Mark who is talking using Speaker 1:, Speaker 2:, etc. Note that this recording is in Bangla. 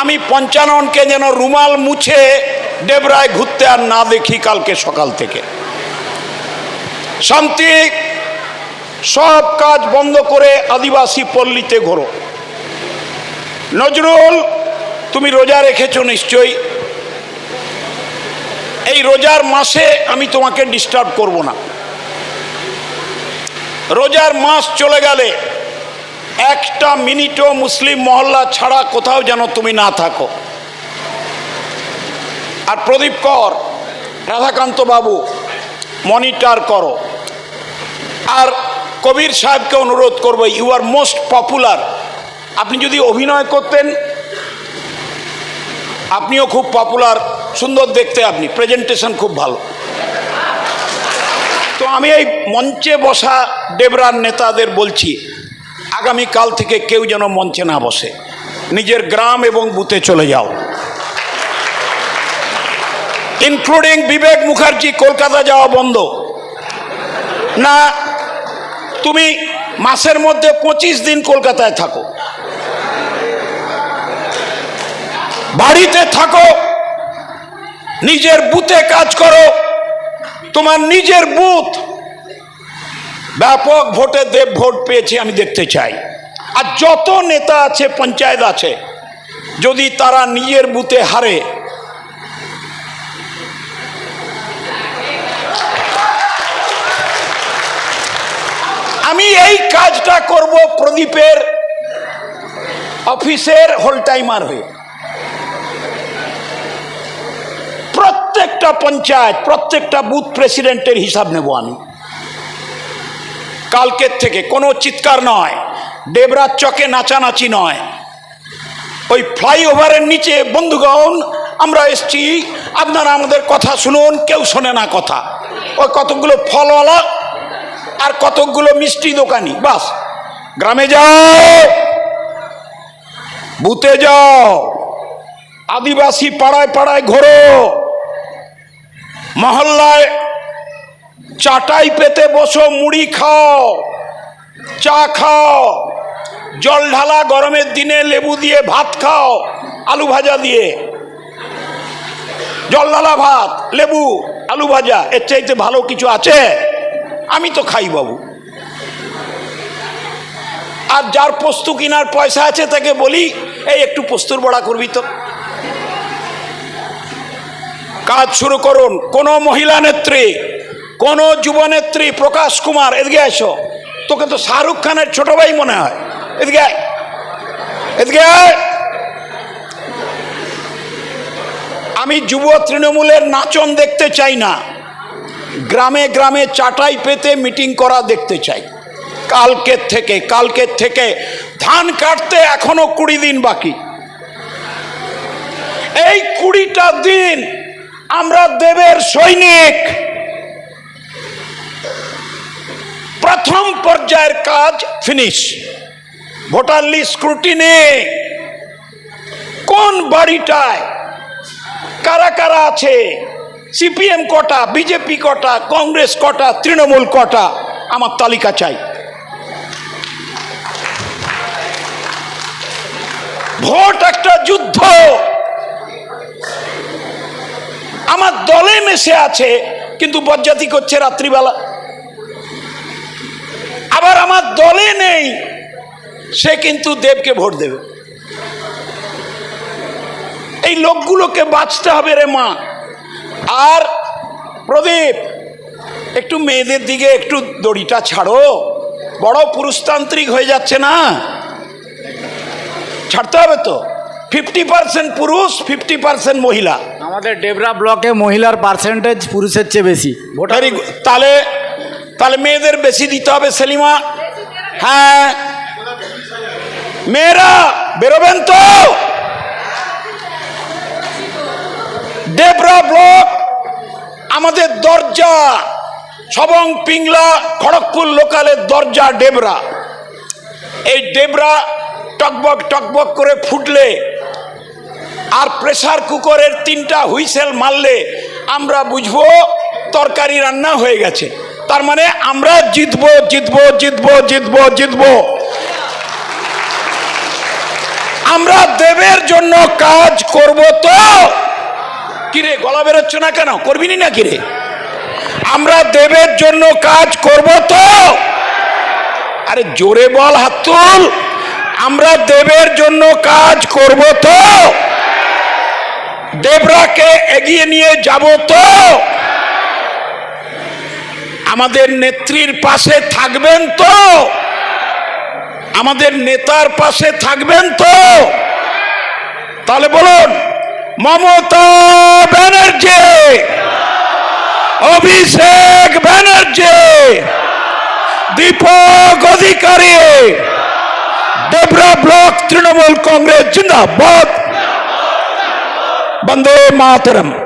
Speaker 1: আমি পঞ্চাননকে যেন রুমাল মুছে ডেবরায় ঘুরতে আর না দেখি কালকে সকাল থেকে। শান্তি, সব কাজ বন্ধ করে আদিবাসী পল্লীতে ঘোরো। নজরুল, তুমি রোজা রেখেছো নিশ্চয়ই। এই রোজার মাসে আমি তোমাকে ডিস্টার্ব করব না। রোজার মাস চলে গেলে একটা মিনিটও মুসলিম মহল্লা ছাড়া কোথাও যেন তুমি না থাকো। আর প্রদীপ কর, রাধাকান্ত বাবু, মনিটর করো। আর কবির সাহেবকে অনুরোধ করব ইউ আর মোস্ট পপুলার আপনি যদি অভিনয় করতেন, আপনিও খুব পপুলার সুন্দর দেখতে আপনি প্রেজেন্টেশন খুব ভালো। তো আমি এই মঞ্চে বসা ডেবরার নেতাদের বলছি আগামী কাল থেকে কেউ যেন মঞ্চে না বসে। নিজের গ্রাম এবং বুথে চলে যাও। ইনক্লুডিং বিবেক মুখার্জি কলকাতা যাওয়া বন্ধ। না, তুমি মাসের মধ্যে পঁচিশ দিন কলকাতায় থাকো। বাড়িতে থাকো, নিজের বুথে কাজ করো। তোমার নিজের বুথ ব্যাপক ভোটে দেব ভোট পেয়েছে, আমি দেখতে চাই। আর যত নেতা আছে, পঞ্চায়েত আছে, যদি তারা নিজের বুথে হারে, আমি এই কাজটা করব প্রদীপের অফিসের হোল টাইমার হয়ে। প্রত্যেকটা পঞ্চায়েত, প্রত্যেকটা বুথ প্রেসিডেন্টের হিসাব নেব আমি। কালকের থেকে। কোনো চিৎকার নয়। দেবরাজ চকে নাচানাচি নয়। ওই ফ্লাইওভারের নিচে, বন্ধুগণ, আমরা এসছি। আপনারা আমাদের কথা শুনুন, কেউ শোনে না কথা। ওই কতগুলো ফলওয়ালা আর কতকগুলো মিষ্টি দোকানি। বাস। গ্রামে যাও। বুতে যাও। আদিবাসী পাড়ায় পাড়ায় ঘোরো। মহল্লায় চাটাই পেতে বসো, মুড়ি খাও, চা খাও, জল ঢালা, গরমের দিনে লেবু দিয়ে ভাত খাও, আলু ভাজা দিয়ে। জল ঢালা ভাত, লেবু, আলু ভাজা, এর চাইতে ভালো কিছু আছে? আমি তো খাই বাবু। আর যার পোস্ত কেনার পয়সা আছে তাকে বলি, এই একটু পোস্তুর বড়া করবি তো। কাজ শুরু করুন। কোনো মহিলা নেত্রী কোন যুবনেত্রী প্রকাশ কুমার, এদিকে এসো তোকে তো শাহরুখ খানের ছোট ভাই মনে হয়। এদিকে এদিকে আমি যুব তৃণমূলের নাচন দেখতে চাই না। গ্রামে গ্রামে চাটাই পেতে মিটিং করা দেখতে চাই। কালকের থেকে কালকের থেকে ধান কাটতে এখনও কুড়ি দিন বাকি। এই কুড়িটা দিন আমরা দেবের সৈনিক। প্রথম পর্যায়ের কাজ ফিনিশ ভোটার লিস্ট স্ক্রুটিনে কোন বাড়িটায় কারা কারা আছে? সিপিএম কটা বিজেপি কটা, কংগ্রেস কটা, তৃণমূল কটা? আমার তালিকা চাই। ভোট একটা যুদ্ধ। আমার দলে মেশে আছে, কিন্তু বজ্জাতি করছে রাত্রিবেলা। দলে নেই সে কিন্তু দেবকে ভোট দেবে। এই লোকগুলোকে বাঁচতে হবে রে মা। আর প্রদীপ একটু মেয়েদের দিকে একটু দড়িটা ছাড়ো। বড় পুরুষতান্ত্রিক হয়ে যাচ্ছে না? ছাড়তে হবে তো? ফিফটি পার্সেন্ট পুরুষ ফিফটি পার্সেন্ট মহিলা।
Speaker 2: আমাদের ডেবরা ব্লকে মহিলার পার্সেন্টেজ পুরুষের চেয়ে বেশি। ভোটার
Speaker 1: তাহলে তাহলে মেয়েদের বেশি দিতে হবে সেলিমা। হ্যাঁ। মেয়েরা, বেরোবেন তো। ডেবরা ব্লক, আমাদের দরজা, সবং পিংলা, খড়গপুর লোকালের দরজা ডেবরা এই ডেবরা টকবক টকবক করে ফুটলে আর প্রেসার কুকারের তিনটা হুইসেল মারলে আমরা বুঝব তরকারি রান্না হয়ে গেছে। তার মানে আমরা জিতবো জিতবো জিতবো জিতবো জিতবো। আমরা দেবের জন্য কাজ করব তো। কিরে, গলা বেরোচ্ছে না কেন? করবি না কিরে? আমরা দেবের জন্য কাজ করব তো। আরে জোরে বল, হাত তুল। আমরা দেবের জন্য কাজ করব তো। দেবরাকে এগিয়ে নিয়ে যাব তো। আমাদের নেত্রীর পাশে থাকবেন তো। আমাদের নেতার পাশে থাকবেন তো। তাহলে বলুন, মমতা ব্যানার্জি, অভিষেক ব্যানার্জি, দীপক অধিকারী, দেবরা ব্লক তৃণমূল কংগ্রেস, জিন্দাবাদ। বন্দে মাতরম।